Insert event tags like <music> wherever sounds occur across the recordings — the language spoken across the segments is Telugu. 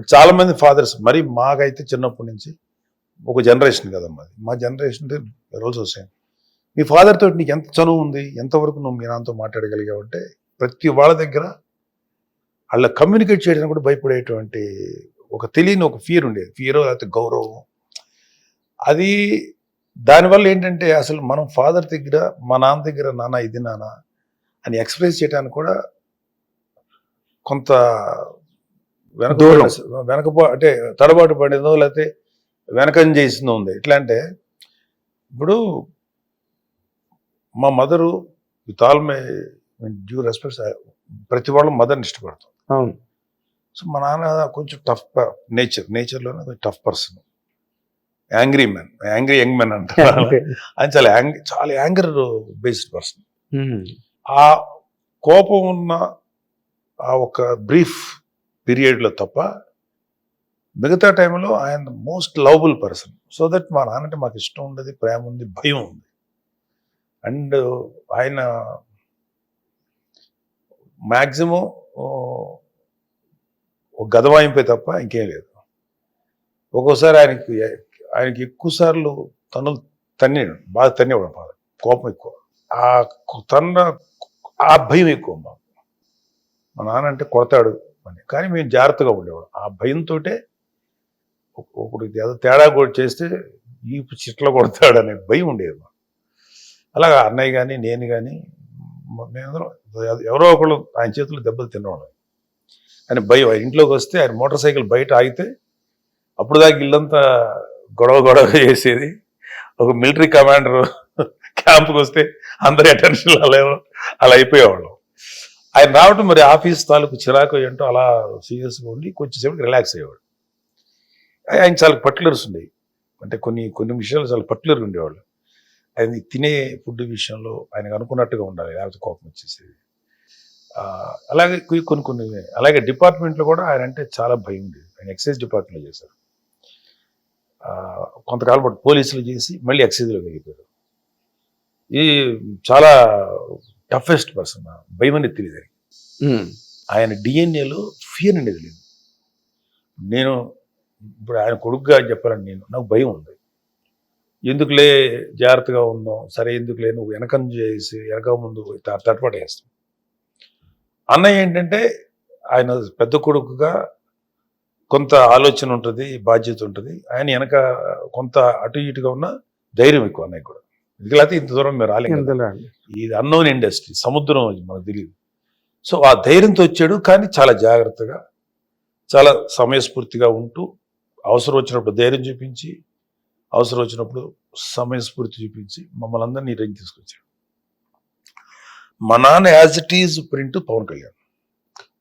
బట్ చాలామంది ఫాదర్స్ మరి మాకైతే చిన్నప్పటి నుంచి ఒక జనరేషన్ కదమ్మా మాది మా జనరేషన్ రూల్స్ వస్తాయి. మీ ఫాదర్ తోటి నీకు ఎంత చనువు ఉంది ఎంతవరకు నువ్వు మీ నాన్నతో మాట్లాడగలిగావు అంటే ప్రతి వాళ్ళ దగ్గర వాళ్ళ కమ్యూనికేట్ చేయడానికి కూడా భయపడేటువంటి ఒక తెలియని ఒక ఫియర్ ఉండేది. ఫియర్ లేకపోతే గౌరవం. అది దానివల్ల ఏంటంటే అసలు మనం ఫాదర్ దగ్గర మా నాన్న దగ్గర నాన్న ఇది నాన్న అని ఎక్స్ప్రెస్ చేయడానికి కూడా కొంత వెనక. వెనక అంటే తడబాటు పడిందో లేకపోతే వెనకం చేసిందో ఉంది. ఎట్లా అంటే ఇప్పుడు మా mother with all my due respects ప్రతి వాళ్ళు మదర్ని ఇష్టపడతాం. అవును. సో మా నాన్న కొంచెం టఫ్ నేచర్ నేచర్లోనే కొంచెం tough person. Angry man angry young man అంటారు. ఆయన చాలా యాంగ్ చాలా యాంగర్ బేస్డ్ పర్సన్. ఆ కోపం ఉన్న ఆ ఒక బ్రీఫ్ పీరియడ్లో తప్ప మిగతా టైంలో ఆయన most lovable person. So that మా నాన్నంటే మాకు ఇష్టం ఉండదు ప్రేమ ఉంది భయం ఉంది. అండ్ ఆయన మ్యాక్సిమం ఒక గదవాయింపే తప్ప ఇంకేం లేదు. ఒక్కోసారి ఆయనకి ఆయనకి ఎక్కువసార్లు తను తన్నాడు బాగా తన్నేవాడు బాగా కోపం ఎక్కువ. ఆ తన్న ఆ భయం ఎక్కువ మాకు. మా నాన్న అంటే కొడతాడు. పని. కానీ మేము జాగ్రత్తగా ఉండేవాడు ఆ భయంతో ఒకడు ఏదో తేడా కూడా చేస్తే ఈ చిట్లో కొడతాడనే భయం ఉండేది మాకు. అలాగా అన్నయ్య కానీ నేను కానీ మేమందరం ఎవరో ఒకళ్ళు ఆయన చేతులు దెబ్బలు తినేవాళ్ళం. ఆయన భయం ఆయన ఇంట్లోకి వస్తే ఆయన మోటార్ సైకిల్ బయట ఆగితే అప్పుడు దాకా ఇల్లంతా గొడవ గొడవ చేసేది. ఒక మిలిటరీ కమాండర్ <laughs> క్యాంప్కి వస్తే అందరి అటెన్షన్ అలా అలా అయిపోయేవాళ్ళం. ఆయన రావటం మరి ఆఫీస్ తాలూకు చిరాకు ఏంటో అలా సీరియస్గా ఉండి కొంచెంసేపు రిలాక్స్ అయ్యేవాడు. ఆయన చాలా పట్లర్స్ ఉండేవి అంటే కొన్ని కొన్ని విషయాలు చాలా పర్టికులర్గా ఉండేవాళ్ళు. ఆయన తినే ఫుడ్ విషయంలో ఆయనకు అనుకున్నట్టుగా ఉండాలి. లేకపోతే కోపం వచ్చేసేది. అలాగే కొన్ని కొన్ని కొన్ని అలాగే డిపార్ట్మెంట్లో కూడా ఆయన అంటే చాలా భయం ఉండేది. ఆయన ఎక్సైజ్ డిపార్ట్మెంట్లో చేశారు. కొంతకాలం పాటు పోలీసులు చేసి మళ్ళీ ఎక్సైజ్లో వెళ్ళిపోయారు ఈ చాలా టఫెస్ట్ పర్సన్ భయం అనేది తెలియదు. ఆయన డిఎన్ఏలో ఫియర్ అనేది లేదు. నేను ఇప్పుడు ఆయన కొడుకుగా చెప్పాలని నేను నాకు భయం ఉంది. ఎందుకులే జాగ్రత్తగా ఉందాం సరే ఎందుకులే నువ్వు వెనకం చేసి వెనక ముందు త- తటపట వేస్తాం అన్నయ్య ఏంటంటే ఆయన పెద్ద కొడుకుగా కొంత ఆలోచన ఉంటుంది బాధ్యత ఉంటుంది. ఆయన వెనక కొంత అటు ఇటుగా ఉన్న ధైర్యం ఎక్కువ అన్నయ్య కూడా. ఎందుకంటే ఇంత దూరం మీరు రాలేదు. ఇది అన్నోన్ ఇండస్ట్రీ సముద్రం మనకు తెలియదు సో ఆ ధైర్యంతో వచ్చాడు కానీ చాలా జాగ్రత్తగా చాలా సమయస్ఫూర్తిగా ఉంటూ అవసరం వచ్చినప్పుడు ధైర్యం చూపించి అవసరం వచ్చినప్పుడు సమయస్ఫూర్తి చూపించి మమ్మల్ని అందరినీ రంగి తీసుకొచ్చాడు. మా నాన్న as it is print Pawan Kalyan.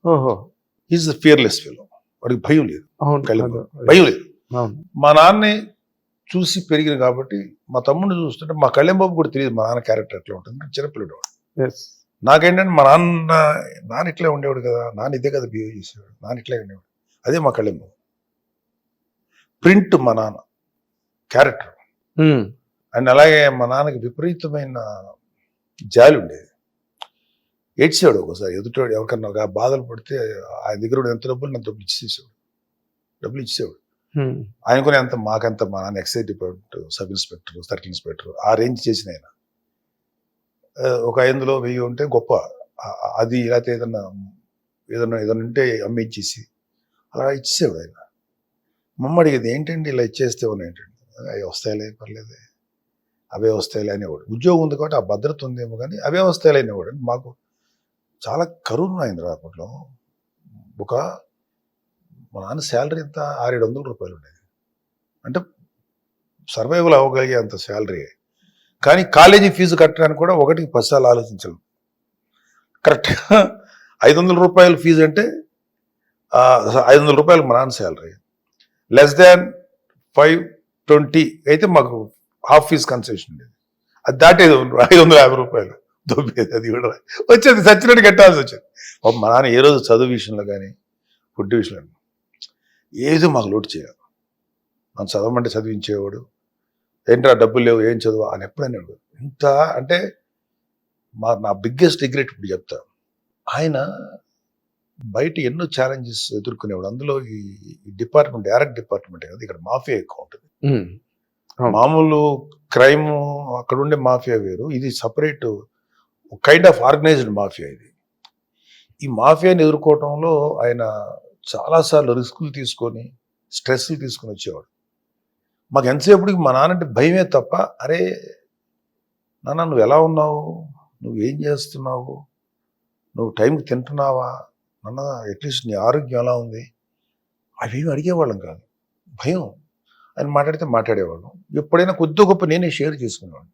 ఓహో. ఈజ్ ఫియర్లెస్ ఫీల్ వాడికి భయం లేదు. అవును. కళ్యాణ్ అదే. భయం లేదు. మా నాన్నే చూసి పెరిగింది కాబట్టి మా తమ్ముడిని చూస్తుంటే మా కళ్యాణ్ బాబు కూడా తెలియదు మా నాన్న క్యారెక్టర్ ఎట్లా ఉంటుంది చిన్నపిల్లడు వాడు. ఎస్ నాకేంటంటే మా నాన్న నాన్న ఇట్లే ఉండేవాడు కదా నాన్న ఇదే కదా బిహేవ్ చేసేవాడు నాన్న ఇట్లే ఉండేవాడు. అదే మా కళ్యాణ్ బాబు ప్రింట్ మా నాన్న క్యారెక్టర్. ఉమ్. అండ్ అలాగే మా నాన్నకి విపరీతమైన జాలి ఉండేది. ఏడ్చేవాడు ఒకసారి ఎదుటోడు ఎవరికన్నా బాధలు పడితే ఆయన దగ్గర ఎంత డబ్బులు నాకు డబ్బులు ఇచ్చేసేవాడు. డబ్బులు ఇచ్చేవాడు ఆయన ఆయనకునే అంత మాకంత మా నాన్న excise department sub inspector circle inspector ఆ రేంజ్ చేసిన ఆయన. ఒక ఐదులో వెయ్యి ఉంటే గొప్ప. అది లేకపోతే ఏదన్నా ఏదన్నా ఏదన్నా ఉంటే అమ్మిచ్చేసి అలా ఇచ్చేసేవాడు ఆయన. మమ్మ అడిగేది ఏంటండి ఇలా ఇచ్చేస్తే ఏంటండి? అవి వస్తాయిలే పర్లేదు. అవే వస్తాయిలే అనేవాడు. ఉద్యోగం ఉంది కాబట్టి ఆ భద్రత ఉందేమో కానీ అవే వస్తాయిలే అనేవాడు. మాకు చాలా కరువు అయింది రా అప్పట్లో. ఒక మా నాన్న శాలరీ ఎంత? ఆరేడు వందల రూపాయలు ఉండేది అంటే సర్వైవల్ అవ్వగలిగే అంత శాలరీ. కానీ కాలేజీ ఫీజు కట్టడానికి కూడా ఒకటికి పదిసార్లు ఆలోచించాలి కరెక్ట్గా ఐదు వందల రూపాయల ఫీజు అంటే ఐదు వందల రూపాయలు మా నాన్న salary. Less than five twenty అయితే మాకు హాఫ్ ఫీజు కన్సెషన్ ఉండేది. అది దాటేది ఐదు వందల యాభై రూపాయలు. దొబ్బేది అది కూడా. వచ్చేది సచ్చినట్టు కట్టాల్సి వచ్చేది. మా నాన్న ఏ రోజు చదువు విషయంలో కానీ ఫుడ్ విషయంలో ఏదో మాకు లోటు చేయాలి మనం చదవమంటే చదివించేవాడు ఏంట్రా డబ్బులు లేవు ఏం చదువు అని ఎప్పుడైనా ఇంత అంటే మా నా బిగ్గెస్ట్ రిగ్రెట్ ఇప్పుడు చెప్తా. ఆయన బయట ఎన్నో ఛాలెంజెస్ ఎదుర్కొనేవాడు. అందులో ఈ డిపార్ట్మెంట్ డైరెక్ట్ డిపార్ట్మెంట్ కదా ఇక్కడ మాఫియా ఎక్కువ ఉంటుంది. మామూలు క్రైమ్ అక్కడ ఉండే మాఫియా వేరు. ఇది separate kind of organised mafia ఇది. ఈ మాఫియాని ఎదుర్కోవటంలో ఆయన చాలాసార్లు రిస్కులు తీసుకొని స్ట్రెస్లు తీసుకొని వచ్చేవాడు. మాకు ఎంతసేపటికి మా నాన్నంటే భయమే తప్ప అరే నాన్న నువ్వు ఎలా ఉన్నావు? నువ్వు ఏం చేస్తున్నావు? నువ్వు టైంకి తింటున్నావా? నాన్న అట్లీస్ట్ నీ ఆరోగ్యం ఎలా ఉంది? అవేమి అడిగేవాళ్ళం కాదు. భయం. అని మాట్లాడితే మాట్లాడేవాళ్ళం. ఎప్పుడైనా కొద్ది గొప్ప నేనే షేర్ చేసుకునేవాడిని.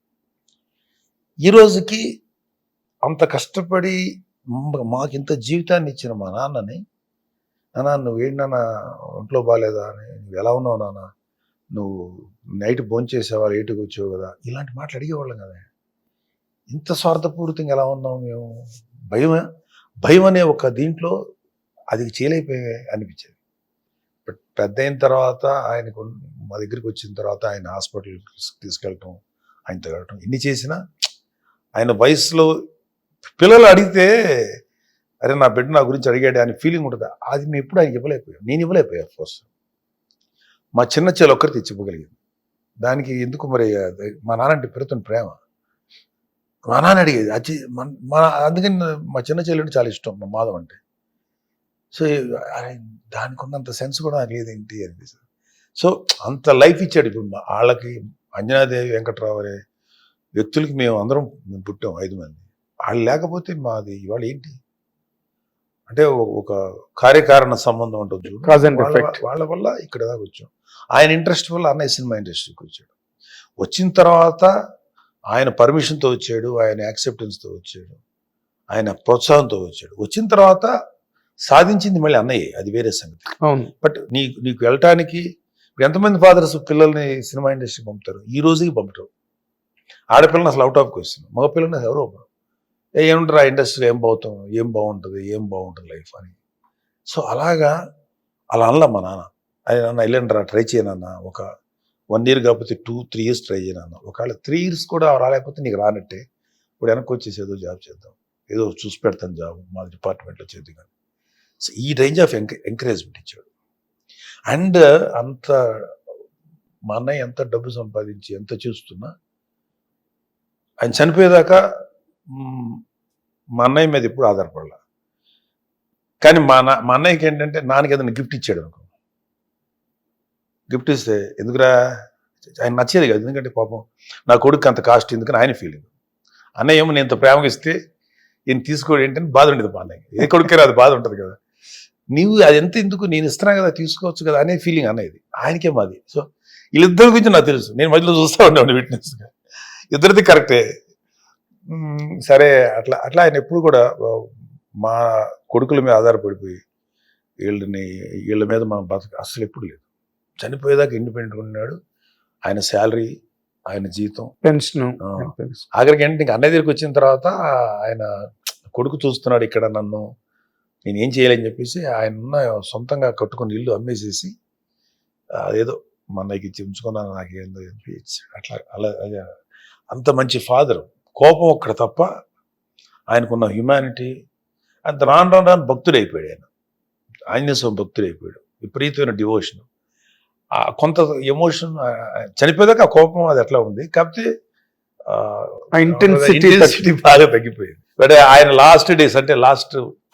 ఈ రోజుకి అంత కష్టపడి మాకింత మాకు ఇంత జీవితాన్ని ఇచ్చిన మా నాన్నని నాన్న నువ్వేంటి నాన్న ఒంట్లో బాగాలేదా అని నువ్వు ఎలా ఉన్నావు నాన్న? నువ్వు నైట్ భోంచేసావా లేటుగా వచ్చావు కదా? ఇలాంటి మాటలు అడిగేవాళ్ళం కదా. ఇంత స్వార్థపూరితంగా ఎలా ఉన్నావు మేము? భయం భయం అనే ఒక దీంట్లో అది చేయలేకపోయే అనిపించేది. బట్ పెద్ద అయిన తర్వాత ఆయనకు మా దగ్గరికి వచ్చిన తర్వాత ఆయన హాస్పిటల్ తీసుకెళ్ళటం ఆయన వెళ్ళటం ఇన్ని చేసినా ఆయన వయసులో పిల్లలు అడిగితే అరే నా బిడ్డ నా గురించి అడిగాడు అని ఫీలింగ్ ఉంటుంది? అది మేము ఎప్పుడు ఆయన ఇవ్వలేకపోయాం. నేను ఇవ్వలేకపోయా ఫోర్స్ మా చిన్న చెల్లి ఒక్కరి తెచ్చి దానికి ఎందుకు మరి మా నాన్నంటే పెరుగుతున్న ప్రేమ. మా నాన్న అడిగేది అచ్చి మన- మా అందుకని మా చిన్న చెల్లి అంటే చాలా ఇష్టం మా మాధవ్ అంటే. సో దానికి ఉన్నంత సెన్స్ కూడా నాకు లేదేంటి అనిపిస్తుంది సో అంత లైఫ్ ఇచ్చాడు ఇప్పుడు మా వాళ్ళకి అంజనాదేవి వెంకట్రావు అనే వ్యక్తులకి మేము అందరం మేము పుట్టాం ఐదు మంది. వాళ్ళు లేకపోతే మాది ఇవాళ ఏంటి? అంటే ఒక- కార్యకారణ సంబంధం ఉంటుంది చూడు. Cause and వాళ్ళ- వల్ల ఇక్కడ దాకా వచ్చాం. ఆయన ఇంట్రెస్ట్ వల్ల అన్నయ్య సినిమా ఇండస్ట్రీకి వచ్చాడు. వచ్చిన తర్వాత ఆయన పర్మిషన్తో వచ్చాడు ఆయన యాక్సెప్టెన్స్తో వచ్చాడు ఆయన ప్రోత్సాహంతో వచ్చాడు. వచ్చిన తర్వాత సాధించింది మళ్ళీ అన్నయ్య అది వేరే సంగతి. అవును. బట్ నీ నీకు వెళ్ళటానికి ఎంతమంది ఫాదర్స్ పిల్లల్ని సినిమా ఇండస్ట్రీకి పంపుతారు? ఈ రోజుకి పంపటం. ఆడపిల్లని అసలు అవుట్ ఆఫ్ క్వశ్చన్ మగ పిల్లల్ని అసలు ఎవరు ఏముంటారు ఆ ఇండస్ట్రీలో ఏం పోతాం ఏం బాగుంటుంది? ఏం బాగుంటుంది లైఫ్ అని. సో అలాగా అలా అనలా మా నాన్న. అది నాన్న వెళ్ళండి ట్రై చేయనన్న ఒక వన్ ఇయర్ కాకపోతే టూ త్రీ ఇయర్స్ ట్రై చేయనన్న ఒకవేళ త్రీ ఇయర్స్ కూడా రాలేకపోతే నీకు రానట్టే. ఇప్పుడు వెనక్కి వచ్చేసి ఏదో జాబ్ చేద్దాం. ఏదో చూసి పెడతాను జాబ్ మా డిపార్ట్మెంట్లో చేద్దాం కానీ సో ఈ రేంజ్ ఆఫ్ ఎంకరేజ్మెంట్ ఇచ్చాడు. అండ్ అంత మా అన్నయ్య ఎంత డబ్బు సంపాదించి ఎంత చూస్తున్నా ఆయన చనిపోయేదాకా మా అన్నయ్య మీద ఎప్పుడు ఆధారపడలా. కానీ మా నా మా అన్నయ్యకి ఏంటంటే నాన్నకి ఏదైనా గిఫ్ట్ ఇచ్చాడు అనుకో. గిఫ్ట్ ఇస్తే ఎందుకురా? ఆయన నచ్చేది కాదు. ఎందుకంటే పాపం నా కొడుకు అంత కాస్ట్ ఎందుకని ఆయన ఫీలింగ్. అన్నయ్య ఏమో నేను ఇంత ప్రేమగా ఇస్తే ఈయన తీసుకోడు ఏంటంటే బాధ ఉండేది మా అన్నయ్య ఏ కొడుకే అది బాధ ఉంటుంది కదా. నీవు అది ఎంత ఎందుకు నేను ఇస్తున్నా కదా తీసుకోవచ్చు కదా అనే ఫీలింగ్ అన్నది ఆయనకే మాది. సో వీళ్ళిద్దరి గురించి నాకు తెలుసు. నేను మధ్యలో చూస్తూ ఉండేవాడిని విట్నెస్గా ఇద్దరిది కరెక్టే. సరే అట్లా అట్లా ఆయన ఎప్పుడు కూడా మా కొడుకుల మీద ఆధారపడిపోయి వీళ్ళని వీళ్ళ మీద మనం బతక అసలు ఎప్పుడు లేదు. చనిపోయేదాకా ఇండిపెండెంట్ ఉన్నాడు. ఆయన శాలరీ ఆయన జీతం. పెన్షన్. ఆఖరికి ఏంటంటే ఇంక అన్నయ్య దగ్గరికి వచ్చిన తర్వాత ఆయన కొడుకు చూస్తున్నాడు ఇక్కడ నన్ను. నేను ఏం చేయాలని చెప్పేసి ఆయన ఉన్న సొంతంగా కట్టుకుని ఇల్లు అమ్మేసేసి ఆ, ఏదో మా అన్నయ్యకి ఇచ్చి ఉంచుకున్నాను నాకు ఏందో చెప్పి. అట్లా అలా. అంత మంచి ఫాదర్. కోపం ఒక్కడ తప్ప ఆయనకున్న హ్యుమానిటీ అంత రాను రాను రాను భక్తుడు అయిపోయాడు ఆయన. ఆంజనేయ స్వామి భక్తుడు అయిపోయాడు విపరీతమైన డివోషన్ కొంత ఎమోషన్ చనిపోయేదాకా ఆ కోపం అది ఎట్లా ఉంది. కాకపోతే intensity బాగా తగ్గిపోయింది. బట్ ఆయన లాస్ట్ డేస్ అంటే లాస్ట్